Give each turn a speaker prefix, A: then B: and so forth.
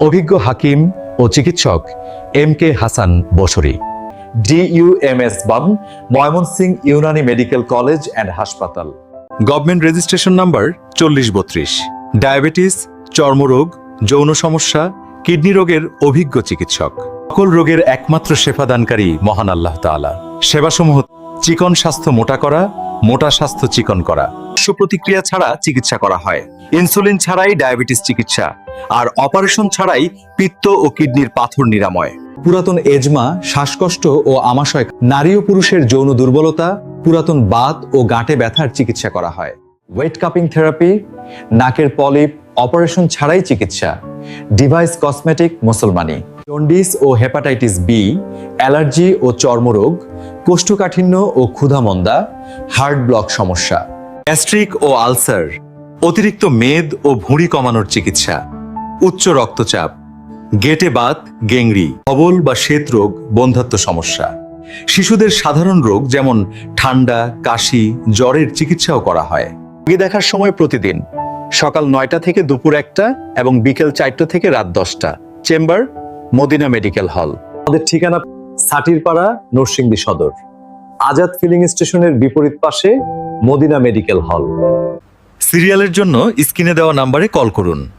A: অভিজ্ঞ হাকিম ও চিকিৎসক M K Hasan Basri. DUMS বাম Mymensingh Unani medical college and হাসপাতাল। গভর্নমেন্ট রেজিস্ট্রেশন নাম্বার চল্লিশ বত্রিশ। ডায়াবেটিস, চর্মরোগ, যৌন সমস্যা, কিডনি রোগের অভিজ্ঞ চিকিৎসক। সকল রোগের একমাত্র সেবাদানকারী মহান আল্লাহ তাআলা। সেবাসমূহ চিকন স্বাস্থ্য মোটা করা, মোটা স্বাস্থ্য চিকন করা। পার্শ্ব প্রতিক্রিয়া ছাড়া চিকিৎসা করা হয়। ইনসুলিন ছাড়াই ডায়াবেটিস চিকিৎসা। আর অপারেশন ছাড়াই পিত্ত ও কিডনির পাথর নিরাময়। পুরাতন এজমা, শ্বাসকষ্ট ও আমাশয়, নারী ও পুরুষের যৌন দুর্বলতা, পুরাতন বাত ও গাঁটে ব্যথার চিকিৎসা করা হয়। ওয়েট কাপিং থেরাপি নাকের পলিপ, অপারেশন ছাড়াই চিকিৎসা। ডিভাইস কসমেটিক মুসলমানি। জন্ডিস ও হেপাটাইটিস বি অ্যালার্জি ও চর্মরোগ, কোষ্ঠকাঠিন্য ও ক্ষুধামন্দা, হার্ট ব্লক সমস্যা। গ্যাস্ট্রিক ও আলসার, অতিরিক্ত মেদ ও ভুঁড়ি কমানোর চিকিৎসা। উচ্চ রক্তচাপ গেটে বাত গেংরি অবল বা শ্বেত রোগ বন্ধাত্ম সমস্যা। শিশুদের সাধারণ রোগ যেমন ঠান্ডা কাশি জ্বরের চিকিৎসাও করা হয়। রোগী দেখার সময় প্রতিদিন সকাল নয়টা থেকে দুপুর একটা এবং বিকেল চারটা থেকে রাত দশটা। Chamber Medina medical hall. আমাদের ঠিকানা সাটিরপাড়া নরসিংদী সদর। আজাদ ফিলিং স্টেশনের বিপরীত পাশে মদিনা মেডিকেল হল। সিরিয়ালের জন্য স্ক্রিনে দেওয়া নাম্বারে কল করুন।